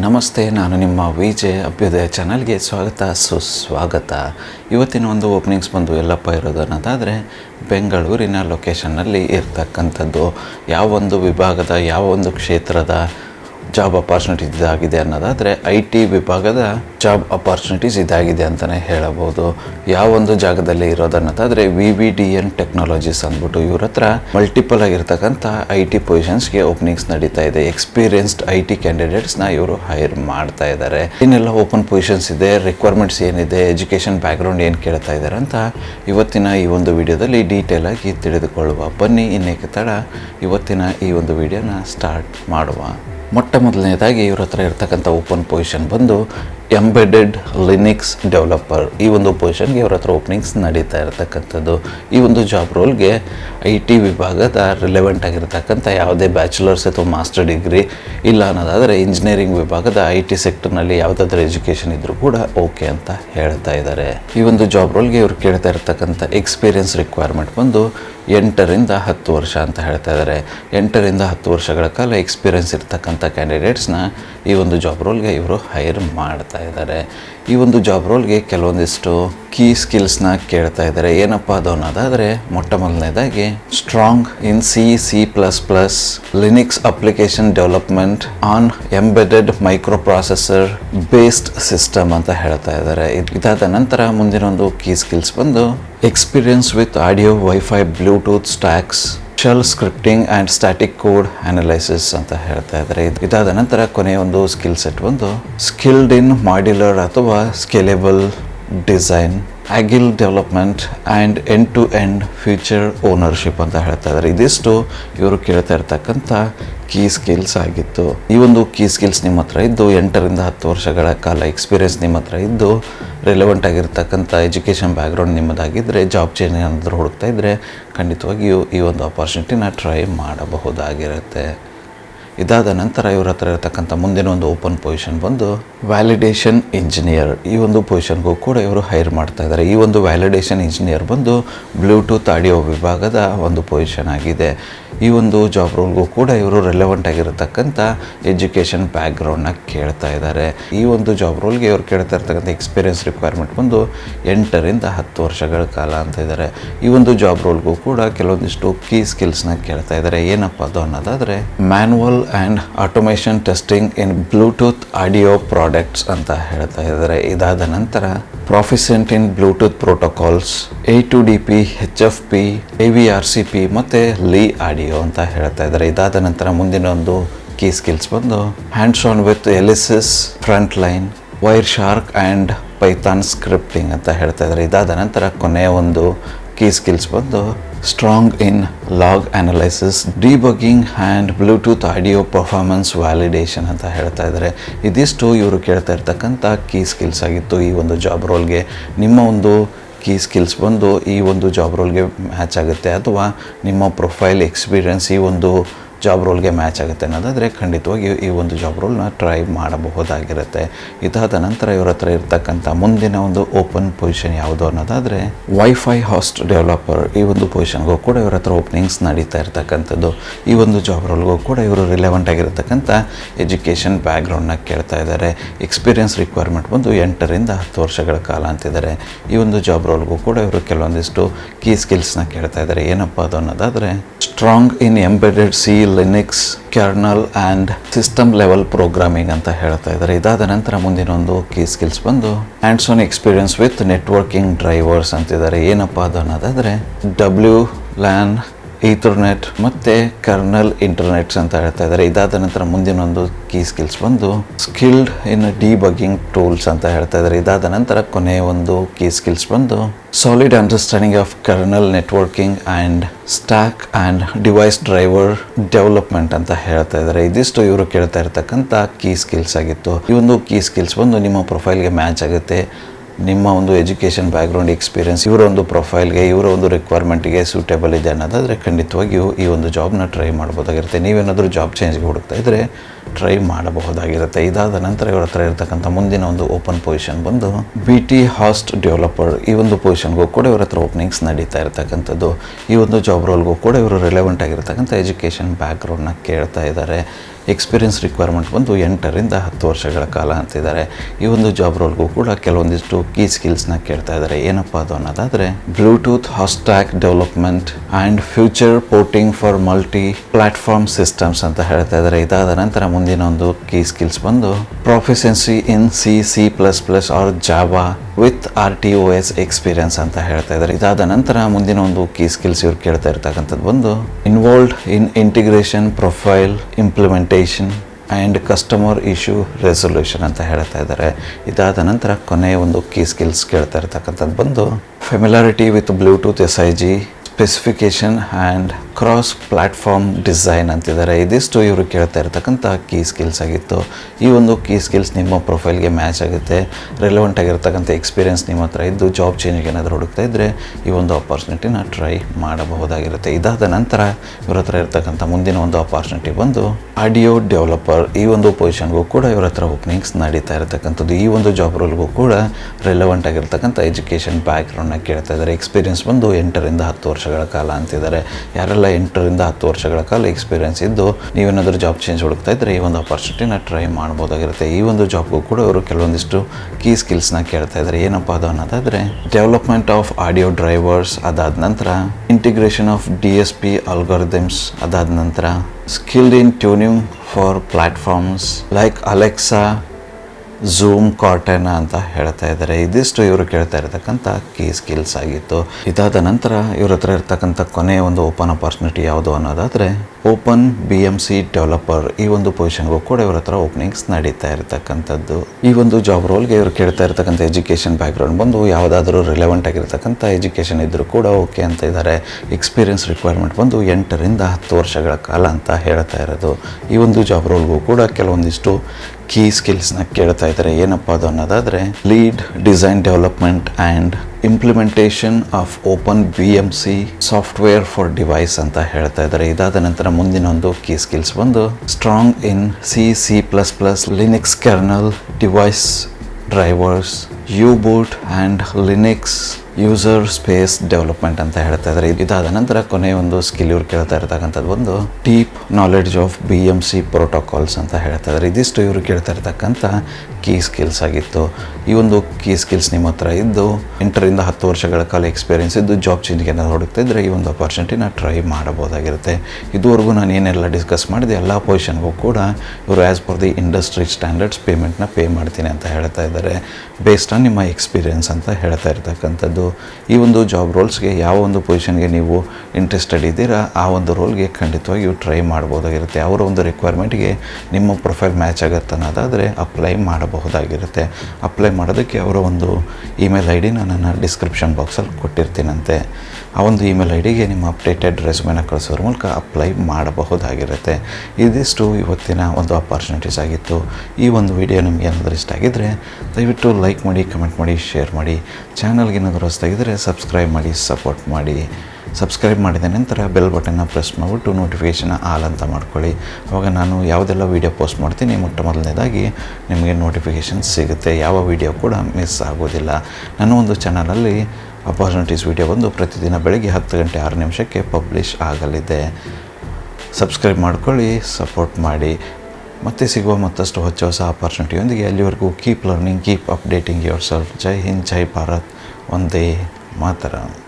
ನಮಸ್ತೆ, ನಾನು ನಿಮ್ಮ ವಿ ಜೆ ಅಭ್ಯುದಯ ಚಾನಲ್ಗೆ ಸ್ವಾಗತ, ಸುಸ್ವಾಗತ. ಇವತ್ತಿನ ಒಂದು ಓಪನಿಂಗ್ಸ್ ಬಂದು ಎಲ್ಲಪ್ಪ ಇರೋದು ಅನ್ನೋದಾದರೆ, ಬೆಂಗಳೂರಿನ ಲೊಕೇಶನ್ನಲ್ಲಿ ಇರ್ತಕ್ಕಂಥದ್ದು. ಯಾವೊಂದು ವಿಭಾಗದ, ಯಾವ ಒಂದು ಕ್ಷೇತ್ರದ ಜಾಬ್ ಅಪಾರ್ಚುನಿಟೀಸ್ ಇದಾಗಿದೆ ಅನ್ನೋದಾದರೆ ಐ ಟಿ ವಿಭಾಗದ ಜಾಬ್ ಅಪಾರ್ಚುನಿಟೀಸ್ ಇದಾಗಿದೆ ಅಂತಲೇ ಹೇಳಬಹುದು. ಯಾವ ಒಂದು ಜಾಗದಲ್ಲಿ ಇರೋದನ್ನೋದಾದರೆ V V D N technologies ಅಂದ್ಬಿಟ್ಟು ಇವ್ರ ಹತ್ರ ಮಲ್ಟಿಪಲ್ ಆಗಿರ್ತಕ್ಕಂಥ ಐ ಟಿ ಪೊಸಿಷನ್ಸ್ಗೆ ಓಪನಿಂಗ್ಸ್ ನಡೀತಾ ಇದೆ. ಎಕ್ಸ್ಪೀರಿಯನ್ಸ್ಡ್ ಐ ಟಿ ಕ್ಯಾಂಡಿಡೇಟ್ಸ್ನ ಇವರು ಹೈರ್ ಮಾಡ್ತಾ ಇದ್ದಾರೆ ಇನ್ನೆಲ್ಲ ಓಪನ್ ಪೊಸಿಷನ್ಸ್ ಇದೆ ರಿಕ್ವೈರ್ಮೆಂಟ್ಸ್ ಏನಿದೆ ಎಜುಕೇಷನ್ ಬ್ಯಾಕ್ಗ್ರೌಂಡ್ ಏನು ಕೇಳ್ತಾ ಇದ್ದಾರೆ ಅಂತ ಇವತ್ತಿನ ಈ ಒಂದು ವಿಡಿಯೋದಲ್ಲಿ ಡೀಟೇಲ್ ಆಗಿ ತಿಳಿದುಕೊಳ್ಳುವ. ಬನ್ನಿ, ಇನ್ನೇಕೆ ತಡ, ಇವತ್ತಿನ ಈ ಒಂದು ವಿಡಿಯೋನ ಸ್ಟಾರ್ಟ್ ಮಾಡುವ. ಮೊಟ್ಟ ಮೊದಲನೇದಾಗಿ ಇವ್ರ ಹತ್ರ ಇರ್ತಕ್ಕಂಥ ಓಪನ್ ಪೊಸಿಷನ್ ಬಂದು ಎಂಬೆಡೆಡ್ ಲಿನಿಕ್ಸ್ ಡೆವಲಪರ್ ಈ ಒಂದು ಪೊಸಿಷನ್ಗೆ ಇವ್ರ ಹತ್ರ ಓಪನಿಂಗ್ಸ್ ನಡೀತಾ ಇರತಕ್ಕಂಥದ್ದು. ಈ ಒಂದು ಜಾಬ್ ರೋಲ್ಗೆ ಐ ಟಿ ವಿಭಾಗದ ರಿಲೆವೆಂಟ್ ಆಗಿರ್ತಕ್ಕಂಥ ಯಾವುದೇ ಬ್ಯಾಚುಲರ್ಸ್ ಅಥವಾ ಮಾಸ್ಟರ್ ಡಿಗ್ರಿ ಇಲ್ಲ ಅನ್ನೋದಾದರೆ ಇಂಜಿನಿಯರಿಂಗ್ ವಿಭಾಗದ ಐ ಟಿ ಸೆಕ್ಟರ್ನಲ್ಲಿ ಯಾವುದಾದ್ರೂ ಎಜುಕೇಷನ್ ಇದ್ದರೂ ಕೂಡ ಓಕೆ ಅಂತ ಹೇಳ್ತಾ ಇದ್ದಾರೆ ಈ ಒಂದು ಜಾಬ್ ರೋಲ್ಗೆ ಇವರು ಕೇಳ್ತಾ ಇರ್ತಕ್ಕಂಥ ಎಕ್ಸ್ಪೀರಿಯನ್ಸ್ ರಿಕ್ವೈರ್ಮೆಂಟ್ ಬಂದು ಎಂಟರಿಂದ ಹತ್ತು ವರ್ಷ ಅಂತ ಹೇಳ್ತಾ ಇದ್ದಾರೆ ಎಂಟರಿಂದ ಹತ್ತು ವರ್ಷಗಳ ಕಾಲ ಎಕ್ಸ್ಪೀರಿಯನ್ಸ್ ಇರ್ತಕ್ಕಂಥ ಕ್ಯಾಂಡಿಡೇಟ್ಸ್ನ ಈ ಒಂದು ಜಾಬ್ ರೋಲ್ಗೆ ಇವರು ಹೈರ್ ಮಾಡ್ತಾ ಇದ್ದಾರೆ. ಈ ಒಂದು ಜಾಬ್ ರೋಲ್ಗೆ ಕೆಲವೊಂದಿಷ್ಟು ಕೀ ಸ್ಕಿಲ್ಸ್ನ ಕೇಳ್ತಾ ಇದ್ದಾರೆ. ಏನಪ್ಪ ಅದು ಅನ್ನೋದಾದರೆ ಮೊಟ್ಟ ಮೊದಲನೇದಾಗಿ strong in C C plus plus Linux application development on embedded microprocessor based system ಅಂತ ಹೇಳ್ತಾ ಇದ್ದಾರೆ. ಇದ್- ಇದಾದ ನಂತರ ಮುಂದಿನ ಒಂದು ಕೀ ಸ್ಕಿಲ್ಸ್ ಬಂದು experience with audio wifi Bluetooth stacks shell scripting and static code analysis ಅಂತ ಹೇಳ್ತಾ ಇದ್ದಾರೆ. ಇದ್- ಇದಾದ ನಂತರ ಕೊನೆಯ ಒಂದು ಸ್ಕಿಲ್ ಸೆಟ್ ಒಂದು ಸ್ಕಿಲ್ಡ್ ಇನ್ ಮಾಡ್ಯುಲರ್ ಅಥವಾ scalable design agile development and end to end feature ownership ಅಂತ ಹೇಳ್ತಾ ಇದ್ದಾರೆ. ಇದಿಷ್ಟು ಇವರು ಕೇಳ್ತಾ ಇರ್ತಕ್ಕಂಥ ಕೀ ಸ್ಕಿಲ್ಸ್ ಆಗಿತ್ತು. ಈ ಒಂದು ಕೀ ಸ್ಕಿಲ್ಸ್ ನಿಮ್ಮ ಹತ್ರ ಇದ್ದು, ಎಂಟರಿಂದ ಹತ್ತು ವರ್ಷಗಳ ಕಾಲ ಎಕ್ಸ್ಪೀರಿಯೆನ್ಸ್ ನಿಮ್ಮ ಹತ್ರ ಇದ್ದು ರೆಲೆವೆಂಟ್ ಆಗಿರ್ತಕ್ಕಂಥ ಎಜುಕೇಷನ್ ಬ್ಯಾಕ್ಗ್ರೌಂಡ್ ನಿಮ್ಮದಾಗಿದ್ದರೆ ಜಾಬ್ ಚೇಂಜ್ ಏನಾದರೂ ಹುಡುಕ್ತಾ ಇದ್ದರೆ ಖಂಡಿತವಾಗಿಯೂ ಈ ಒಂದು ಆಪರ್ಚುನಿಟಿನ ಟ್ರೈ ಮಾಡಬಹುದಾಗಿರುತ್ತೆ. ಇದಾದ ನಂತರ ಇವ್ರ ಹತ್ರ ಇರತಕ್ಕಂಥ ಮುಂದಿನ ಒಂದು ಓಪನ್ ಪೊಸಿಷನ್ ಬಂದು ವ್ಯಾಲಿಡೇಷನ್ ಇಂಜಿನಿಯರ್ ಈ ಒಂದು ಪೊಸಿಷನ್ಗೂ ಕೂಡ ಇವರು ಹೈರ್ ಮಾಡ್ತಾ ಇದ್ದಾರೆ ಈ ಒಂದು ವ್ಯಾಲಿಡೇಷನ್ ಇಂಜಿನಿಯರ್ ಬಂದು ಬ್ಲೂಟೂತ್ ಆಡಿಯೋ ವಿಭಾಗದ ಒಂದು ಪೊಸಿಷನ್ ಆಗಿದೆ. ಈ ಒಂದು ಜಾಬ್ ರೋಲ್ಗೂ ಕೂಡ ಇವರು ರೆಲೆವೆಂಟ್ ಆಗಿರತಕ್ಕಂಥ ಎಜುಕೇಷನ್ ಬ್ಯಾಕ್ಗ್ರೌಂಡ್ನ ಕೇಳ್ತಾ ಇದ್ದಾರೆ ಈ ಒಂದು ಜಾಬ್ ರೋಲ್ಗೆ ಇವರು ಕೇಳ್ತಾ ಇರ್ತಕ್ಕಂಥ ಎಕ್ಸ್ಪೀರಿಯನ್ಸ್ ರಿಕ್ವೈರ್ಮೆಂಟ್ ಬಂದು ಎಂಟರಿಂದ ಹತ್ತು ವರ್ಷಗಳ ಕಾಲ ಅಂತ ಇದ್ದಾರೆ ಈ ಒಂದು ಜಾಬ್ ರೋಲ್ಗೂ ಕೂಡ ಕೆಲವೊಂದಿಷ್ಟು ಕೀ ಸ್ಕಿಲ್ಸ್ನ ಕೇಳ್ತಾ ಇದ್ದಾರೆ ಏನಪ್ಪ ಅದು ಅನ್ನೋದಾದರೆ manual and automation testing in Bluetooth audio products ಅಂತ ಹೇಳ್ತಾ ಇದ್ದಾರೆ. ಇದಾದ ನಂತರ proficient in Bluetooth protocols A two D P H F P A V R C P ಮತ್ತು ಲೀ ಆಡಿಯೋ ಅಂತ ಹೇಳ್ತಾ ಇದ್ದಾರೆ. ಇದಾದ ನಂತರ ಮುಂದಿನ ಒಂದು ಕೀ ಸ್ಕಿಲ್ಸ್ ಬಂದು hands on with Ellisys frontline Wireshark and Python scripting ಅಂತ ಹೇಳ್ತಾ ಇದ್ದಾರೆ. ಇದಾದ ನಂತರ ಕೊನೆಯ ಒಂದು ಕೀ ಸ್ಕಿಲ್ಸ್ ಬಂದು strong in log analysis debugging and Bluetooth audio performance validation ಅಂತ ಹೇಳ್ತಾ ಇದ್ದಾರೆ. ಇದಿಷ್ಟು ಇವರು ಕೇಳ್ತಾ ಇರ್ತಕ್ಕಂಥ ಕೀ ಸ್ಕಿಲ್ಸ್ ಆಗಿತ್ತು ಈ ಒಂದು ಜಾಬ್ ರೋಲ್ಗೆ ನಿಮ್ಮ ಒಂದು ಕೀ ಸ್ಕಿಲ್ಸ್ ಬಂದು ಈ ಒಂದು ಜಾಬ್ ರೋಲ್ಗೆ ಮ್ಯಾಚ್ ಆಗುತ್ತೆ. ಅಥವಾ ನಿಮ್ಮ ಪ್ರೊಫೈಲ್ ಎಕ್ಸ್ಪೀರಿಯನ್ಸ್ ಈ ಒಂದು ಜಾಬ್ ರೋಲ್ಗೆ ಮ್ಯಾಚ್ ಆಗುತ್ತೆ ಅನ್ನೋದಾದರೆ ಖಂಡಿತವಾಗಿ ಈ ಒಂದು ಜಾಬ್ ರೋಲ್ನ ಟ್ರೈ ಮಾಡಬಹುದಾಗಿರುತ್ತೆ. ಇದಾದ ನಂತರ ಇವ್ರ ಹತ್ರ ಇರ್ತಕ್ಕಂಥ ಮುಂದಿನ ಒಂದು ಓಪನ್ ಪೊಸಿಷನ್ ಯಾವುದು ಅನ್ನೋದಾದರೆ ವೈಫೈ ಹಾಸ್ಟ್ ಡೆವಲಪರ್ ಈ ಒಂದು ಪೊಸಿಷನ್ಗೂ ಕೂಡ ಇವರ ಹತ್ರ ಓಪನಿಂಗ್ಸ್ ನಡೀತಾ ಇರ್ತಕ್ಕಂಥದ್ದು. ಈ ಒಂದು ಜಾಬ್ ರೋಲ್ಗೂ ಕೂಡ ಇವರು ರಿಲೆವೆಂಟ್ ಆಗಿರತಕ್ಕಂಥ ಎಜುಕೇಷನ್ ಬ್ಯಾಕ್ಗ್ರೌಂಡ್ನ ಕೇಳ್ತಾ ಇದ್ದಾರೆ. ಎಕ್ಸ್ಪೀರಿಯನ್ಸ್ ರಿಕ್ವೈರ್ಮೆಂಟ್ ಬಂದು ಎಂಟರಿಂದ ಹತ್ತು ವರ್ಷಗಳ ಕಾಲ ಅಂತಿದ್ದಾರೆ. ಈ ಒಂದು ಜಾಬ್ ರೋಲ್ಗೂ ಕೂಡ ಇವರು ಕೆಲವೊಂದಿಷ್ಟು ಕೀ ಸ್ಕಿಲ್ಸ್ನ ಕೇಳ್ತಾ ಇದ್ದಾರೆ. ಏನಪ್ಪ ಅದು ಅನ್ನೋದಾದರೆ strong in embedded C Linux kernel and system level programming ಅಂತ ಹೇಳ್ತಾ ಇದ್ದಾರೆ. ಇದಾದ ನಂತರ ಮುಂದಿನ ಒಂದು ಕೀ ಸ್ಕಿಲ್ಸ್ ಬಂದು hands on experience with networking drivers ಅಂತಿದ್ದಾರೆ. ಏನಪ್ಪ ಅದು ಅನ್ನೋದಾದರೆ ಡಬ್ಲ್ಯೂ ಲ್ಯಾನ್ ಈಥರ್ನೆಟ್ ಮತ್ತು ಕರ್ನಲ್ ಇಂಟರ್ನೆಟ್ಸ್ ಅಂತ ಹೇಳ್ತಾ ಇದ್ದಾರೆ. ಇದಾದ ನಂತರ ಮುಂದಿನ ಒಂದು ಕೀ ಸ್ಕಿಲ್ಸ್ ಬಂದು ಸ್ಕಿಲ್ಡ್ ಇನ್ ಡಿಬಗಿಂಗ್ ಟೂಲ್ಸ್ ಅಂತ ಹೇಳ್ತಾ ಇದ್ದಾರೆ. ಇದಾದ ನಂತರ ಕೊನೆಯ ಒಂದು ಕೀ ಸ್ಕಿಲ್ಸ್ ಬಂದು solid understanding of kernel networking and stack and device driver development ಅಂತ ಹೇಳ್ತಾ ಇದ್ದಾರೆ. ಇದಿಷ್ಟು ಇವರು ಕೇಳ್ತಾ ಇರ್ತಕ್ಕಂಥ ಕೀ ಸ್ಕಿಲ್ಸ್ ಆಗಿತ್ತು. ಈ ಒಂದು ಕೀ ಸ್ಕಿಲ್ಸ್ ಬಂದು ನಿಮ್ಮ ಪ್ರೊಫೈಲ್ಗೆ ಮ್ಯಾಚ್ ಆಗುತ್ತೆ. ನಿಮ್ಮ ಒಂದು ಎಜುಕೇಷನ್ ಬ್ಯಾಕ್ಗ್ರೌಂಡ್ ಎಕ್ಸ್ಪೀರಿಯನ್ಸ್ ಇವರ ಒಂದು ಪ್ರೊಫೈಲ್ಗೆ ಇವರ ಒಂದು ರಿಕ್ವೈರ್ಮೆಂಟ್ಗೆ ಸೂಟೇಬಲ್ ಇದೆ ಅನ್ನೋದಾದರೆ ಖಂಡಿತವಾಗಿಯೂ ಈ ಒಂದು ಜಾಬ್ನ ಟ್ರೈ ಮಾಡ್ಬೋದಾಗಿರುತ್ತೆ. ನೀವೇನಾದರೂ ಜಾಬ್ ಚೇಂಜ್ಗೆ ಹುಡುಕ್ತಾ ಇದ್ದರೆ ಟ್ರೈ ಮಾಡಬಹುದಾಗಿರುತ್ತೆ. ಇದಾದ ನಂತರ ಇವರ ಹತ್ರ ಇರತಕ್ಕಂಥ ಮುಂದಿನ ಒಂದು ಓಪನ್ ಪೊಸಿಷನ್ ಬಂದು ಬಿ ಟಿ ಹಾಸ್ಟ್ ಡೆವಲಪರ್ ಈ ಒಂದು ಪೊಸಿಷನ್ಗೂ ಕೂಡ ಇವರ ಹತ್ರ ಓಪನಿಂಗ್ಸ್ ನಡೀತಾ ಇರತಕ್ಕಂಥದ್ದು. ಈ ಒಂದು ಜಾಬ್ ರೋಲ್ಗೂ ಕೂಡ ಇವರು ರಿಲೆವೆಂಟ್ ಆಗಿರ್ತಕ್ಕಂಥ ಎಜುಕೇಷನ್ ಬ್ಯಾಕ್ಗ್ರೌಂಡ್ನ ಕೇಳ್ತಾ ಇದ್ದಾರೆ ಎಕ್ಸ್ಪೀರಿಯನ್ಸ್ ರಿಕ್ವೈರ್ಮೆಂಟ್ ಬಂದು ಎಂಟರಿಂದ ಹತ್ತು ವರ್ಷಗಳ ಕಾಲ ಅಂತಿದ್ದಾರೆ. ಈ ಒಂದು ಜಾಬ್ ರೋಲ್ಗೂ ಕೂಡ ಕೆಲವೊಂದಿಷ್ಟು ಕೀ ಸ್ಕಿಲ್ಸ್ನ ಕೇಳ್ತಾ ಇದ್ದಾರೆ. ಏನಪ್ಪ ಅದು ಅನ್ನೋದಾದರೆ Bluetooth host stack development and feature porting for multi platform systems ಅಂತ ಹೇಳ್ತಾ ಇದ್ದಾರೆ. ಇದಾದ ನಂತರ ಮುಂದಿನ ಒಂದು ಕೀ ಸ್ಕಿಲ್ಸ್ ಬಂದು proficiency in C C plus plus or Java with R T O S experience ಅಂತ ಹೇಳ್ತಾ ಇದ್ದಾರೆ. ಇದಾದ ನಂತರ ಮುಂದಿನ ಒಂದು ಕೀ ಸ್ಕಿಲ್ಸ್ ಇವ್ರು ಕೇಳ್ತಾ ಇರ್ತಕ್ಕಂಥದ್ದು ಬಂದು involved in integration profile implementation and customer issue resolution ಅಂತ ಹೇಳ್ತಾ ಇದ್ದಾರೆ. ಇದಾದ ನಂತರ ಕೊನೆಯ ಒಂದು ಕೀ ಸ್ಕಿಲ್ಸ್ ಕೇಳ್ತಾ ಇರ್ತಕ್ಕಂಥದ್ದು ಬಂದು familiarity with Bluetooth S I G specification and cross platform design ಅಂತಿದ್ದಾರೆ. ಇದಿಷ್ಟು ಇವರು ಕೇಳ್ತಾ ಇರ್ತಕ್ಕಂಥ ಕೀ ಸ್ಕಿಲ್ಸ್ ಆಗಿತ್ತು. ಈ ಒಂದು ಕೀ ಸ್ಕಿಲ್ಸ್ ನಿಮ್ಮ ಪ್ರೊಫೈಲ್ಗೆ ಮ್ಯಾಚ್ ಆಗುತ್ತೆ. ರೆಲೆವೆಂಟ್ ಆಗಿರ್ತಕ್ಕಂಥ ಎಕ್ಸ್ಪೀರಿಯನ್ಸ್ ನಿಮ್ಮ ಹತ್ರ ಇದ್ದು ಜಾಬ್ ಚೇಂಜ್ಗೆ ಏನಾದರೂ ಹುಡುಕ್ತಾ ಇದ್ದರೆ ಈ ಒಂದು ಅಪಾರ್ಚುನಿಟಿನ ಟ್ರೈ ಮಾಡಬಹುದಾಗಿರುತ್ತೆ. ಇದಾದ ನಂತರ ಇವ್ರ ಹತ್ರ ಇರ್ತಕ್ಕಂಥ ಮುಂದಿನ ಒಂದು ಅಪಾರ್ಚುನಿಟಿ ಬಂದು ಆಡಿಯೋ ಡೆವಲಪರ್ ಈ ಒಂದು ಪೊಸಿಷನ್ಗೂ ಕೂಡ ಇವ್ರ ಹತ್ರ ಓಪನಿಂಗ್ಸ್ ನಡೀತಾ ಇರತಕ್ಕಂಥದ್ದು. ಈ ಒಂದು ಜಾಬ್ ರೋಲ್ಗೂ ಕೂಡ ರೆಲೆವೆಂಟ್ ಆಗಿರ್ತಕ್ಕಂಥ ಎಜುಕೇಷನ್ ಬ್ಯಾಕ್ಗ್ರೌಂಡ್ನ ಕೇಳ್ತಾ ಇದ್ದಾರೆ. ಎಕ್ಸ್ಪೀರಿಯನ್ಸ್ ಬಂದು ಎಂಟರಿಂದ ಹತ್ತು ವರ್ಷಗಳ ಕಾಲ ಅಂತಿದ್ದಾರೆ. ಯಾರೆಲ್ಲ ಎಂಟರಿಂದ ಹತ್ತು ವರ್ಷಗಳ ಕಾಲ ಎಕ್ಸ್ಪೀರಿಯನ್ಸ್ ಇದ್ದು, ನೀವೇನಾದರೂ ಜಾಬ್ ಚೇಂಜ್ ಹುಡುಕ್ತಾ ಇದ್ದರೆ ಈ ಒಂದು ಅಪರ್ಚುನಿಟಿನ ಟ್ರೈ ಮಾಡ್ಬೋದಾಗಿರುತ್ತೆ. ಈ ಒಂದು ಜಾಬ್ಗೂ ಕೂಡ ಅವರು ಕೆಲವೊಂದಿಷ್ಟು ಕೀ ಸ್ಕಿಲ್ಸ್ನ ಕೇಳ್ತಾ ಇದ್ದಾರೆ ಏನಪ್ಪ ಅದು ಅನ್ನೋದಾದರೆ ಡೆವಲಪ್ಮೆಂಟ್ ಆಫ್ ಆಡಿಯೋ ಡ್ರೈವರ್ಸ್ ಅದಾದ ನಂತರ integration of D S P algorithms ಅದಾದ ನಂತರ skilled in tuning for platforms like Alexa Zoom cotton ಅಂತ ಹೇಳ್ತಾ ಇದ್ದಾರೆ. ಇದಿಷ್ಟು ಇವರು ಕೇಳ್ತಾ ಇರತಕ್ಕಂಥ ಕೀ ಸ್ಕಿಲ್ಸ್ ಆಗಿತ್ತು. ಇದಾದ ನಂತರ ಇವ್ರ ಹತ್ರ ಇರ್ತಕ್ಕಂಥ ಕೊನೆಯ ಒಂದು ಓಪನ್ ಅಪರ್ಚುನಿಟಿ ಯಾವುದು ಅನ್ನೋದಾದರೆ open B M C developer ಈ ಒಂದು ಪೊಸಿಷನ್ಗೂ ಕೂಡ ಇವ್ರ ಹತ್ರ ಓಪನಿಂಗ್ಸ್ ನಡೀತಾ ಇರತಕ್ಕಂಥದ್ದು. ಈ ಒಂದು ಜಾಬ್ ರೋಲ್ಗೆ ಇವರು ಕೇಳ್ತಾ ಇರತಕ್ಕಂಥ ಎಜುಕೇಷನ್ ಬ್ಯಾಕ್ಗ್ರೌಂಡ್ ಬಂದು ಯಾವುದಾದ್ರೂ ರಿಲೆವೆಂಟ್ ಆಗಿರ್ತಕ್ಕಂಥ ಎಜುಕೇಷನ್ ಇದ್ದರೂ ಕೂಡ ಓಕೆ ಅಂತ ಇದ್ದಾರೆ. ಎಕ್ಸ್ಪೀರಿಯನ್ಸ್ ರಿಕ್ವೈರ್ಮೆಂಟ್ ಬಂದು ಎಂಟರಿಂದ ಹತ್ತು ವರ್ಷಗಳ ಕಾಲ ಅಂತ ಹೇಳ್ತಾ ಇರೋದು. ಈ ಒಂದು ಜಾಬ್ ರೋಲ್ಗೂ ಕೂಡ ಕೆಲವೊಂದಿಷ್ಟು ಕೀ ಸ್ಕಿಲ್ಸ್ನ ಕೇಳ್ತಾ ಇದ್ದಾರೆ, ಏನಪ್ಪ ಅದು ಅನ್ನೋದಾದರೆ lead design development and implementation of open B M C software for device ಅಂತ ಹೇಳ್ತಾ ಇದ್ದಾರೆ. ಇದಾದ ನಂತರ ಮುಂದಿನ ಒಂದು ಕೀ ಸ್ಕಿಲ್ಸ್ ಬಂದು strong in C C plus plus Linux kernel device drivers U boot and Linux user space development ಅಂತ ಹೇಳ್ತಾ ಇದ್ದಾರೆ ಇದಾದ ನಂತರ ಕೊನೆಯ ಒಂದು ಸ್ಕಿಲ್ ಇವ್ರು ಕೇಳ್ತಾ ಇರ್ತಕ್ಕಂಥದ್ದು ಒಂದು deep knowledge of B M C protocols ಅಂತ ಹೇಳ್ತಾ ಇದ್ದಾರೆ ಇದಿಷ್ಟು ಇವರು ಕೇಳ್ತಾ ಇರ್ತಕ್ಕಂಥ ಕೀ ಸ್ಕಿಲ್ಸ್ ಆಗಿತ್ತು. ಈ ಒಂದು ಕೀ ಸ್ಕಿಲ್ಸ್ ನಿಮ್ಮ ಹತ್ರ ಇದ್ದು, ಎಂಟರಿಂದ ಹತ್ತು ವರ್ಷಗಳ ಕಾಲ ಎಕ್ಸ್ಪೀರಿಯನ್ಸ್ ಇದ್ದು ಜಾಬ್ ಚೇಂಜ್ಗೆ ಏನಾದ್ರು ಹುಡುಕ್ತಾ ಇದ್ದರೆ ಈ ಒಂದು ಅಪರ್ಚುನಿಟಿನ ಟ್ರೈ ಮಾಡಬಹುದಾಗಿರುತ್ತೆ. ಇದುವರೆಗೂ ನಾನು ಏನೆಲ್ಲ ಡಿಸ್ಕಸ್ ಮಾಡಿದೆ, ಎಲ್ಲ ಪೊಸಿಷನ್ಗೂ ಕೂಡ ಇವರು as per the industry standards ಪೇಮೆಂಟ್ನ pay ಮಾಡ್ತೀನಿ ಅಂತ ಹೇಳ್ತಾ ಇದ್ದಾರೆ. ಬೇಸ್ಡ್ ನಿಮ್ಮ ಎಕ್ಸ್ಪೀರಿಯನ್ಸ್ ಅಂತ ಹೇಳ್ತಾ ಇರ್ತಕ್ಕಂಥದ್ದು. ಈ ಒಂದು ಜಾಬ್ ರೋಲ್ಸ್ಗೆ ಯಾವ ಒಂದು ಪೊಸಿಷನ್ಗೆ ನೀವು ಇಂಟ್ರೆಸ್ಟೆಡ್ ಇದ್ದೀರಾ, ಆ ಒಂದು ರೋಲ್ಗೆ ಖಂಡಿತವಾಗಿಯೂ ಟ್ರೈ ಮಾಡ್ಬೋದಾಗಿರುತ್ತೆ. ಅವರ ಒಂದು ರಿಕ್ವೈರ್ಮೆಂಟ್ಗೆ ನಿಮ್ಮ ಪ್ರೊಫೈಲ್ ಮ್ಯಾಚ್ ಆಗುತ್ತೆ ಅನ್ನೋದಾದರೆ ಅಪ್ಲೈ ಮಾಡಬಹುದಾಗಿರುತ್ತೆ. ಅಪ್ಲೈ ಮಾಡೋದಕ್ಕೆ ಅವರ ಒಂದು ಇಮೇಲ್ ಐ ಡಿನ ನಾನು ಡಿಸ್ಕ್ರಿಪ್ಷನ್ ಬಾಕ್ಸಲ್ಲಿ ಕೊಟ್ಟಿರ್ತೀನಂತೆ. ಆ ಒಂದು ಇಮೇಲ್ ಐ ಡಿಗೆ ನಿಮ್ಮ ಅಪ್ಡೇಟೆಡ್ ರೆಸ್ಯೂಮೆನ ಕಳಿಸೋದ್ರ ಮೂಲಕ ಅಪ್ಲೈ ಮಾಡಬಹುದಾಗಿರುತ್ತೆ. ಇದಿಷ್ಟು ಇವತ್ತಿನ ಒಂದು ಅಪಾರ್ಚುನಿಟೀಸ್ ಆಗಿತ್ತು. ಈ ಒಂದು ವಿಡಿಯೋ ನಿಮಗೆ ಏನಾದರೂ ಇಷ್ಟ ಆಗಿದ್ದರೆ ದಯವಿಟ್ಟು ಲೈಕ್ ಮಾಡಿ ಕಮೆಂಟ್ ಮಾಡಿ, ಶೇರ್ ಮಾಡಿ, ಚಾನಲ್ಗೆ ಏನಾದರೂ ಹೊಸ್ತಾಗಿದ್ದರೆ ಸಬ್ಸ್ಕ್ರೈಬ್ ಮಾಡಿ, ಸಪೋರ್ಟ್ ಮಾಡಿ. ಸಬ್ಸ್ಕ್ರೈಬ್ ಮಾಡಿದ ನಂತರ ಬೆಲ್ ಬಟನ್ನ ಪ್ರೆಸ್ ಮಾಡಿಬಿಟ್ಟು ನೋಟಿಫಿಕೇಷನ್ ಆಲ್ ಅಂತ ಮಾಡ್ಕೊಳ್ಳಿ. ಅವಾಗ ನಾನು ಯಾವುದೆಲ್ಲ ವೀಡಿಯೋ ಪೋಸ್ಟ್ ಮಾಡ್ತೀನಿ, ಮೊಟ್ಟ ಮೊದಲನೇದಾಗಿ ನಿಮಗೆ ನೋಟಿಫಿಕೇಷನ್ ಸಿಗುತ್ತೆ. ಯಾವ ವೀಡಿಯೋ ಕೂಡ ಮಿಸ್ ಆಗೋದಿಲ್ಲ. ನನ್ನ ಒಂದು ಚಾನಲಲ್ಲಿ ಅಪಾರ್ಚುನಿಟೀಸ್ ವೀಡಿಯೋ ಬಂದು ಪ್ರತಿದಿನ ಬೆಳಗ್ಗೆ ಹತ್ತು ಗಂಟೆ ಆರು ನಿಮಿಷಕ್ಕೆ ಪಬ್ಲಿಷ್ ಆಗಲಿದೆ. ಸಬ್ಸ್ಕ್ರೈಬ್ ಮಾಡ್ಕೊಳ್ಳಿ ಸಪೋರ್ಟ್ ಮಾಡಿ. ಮತ್ತೆ ಸಿಗುವ ಮತ್ತಷ್ಟು ಹೊಸ ಹೊಸ ಆಪರ್ಚುನಿಟಿಯೊಂದಿಗೆ ಅಲ್ಲಿವರೆಗೂ keep learning keep updating yourself ಜೈ ಹಿಂದ್, ಜೈ ಭಾರತ್. ಒಂದೇ ಮಾತರಂ.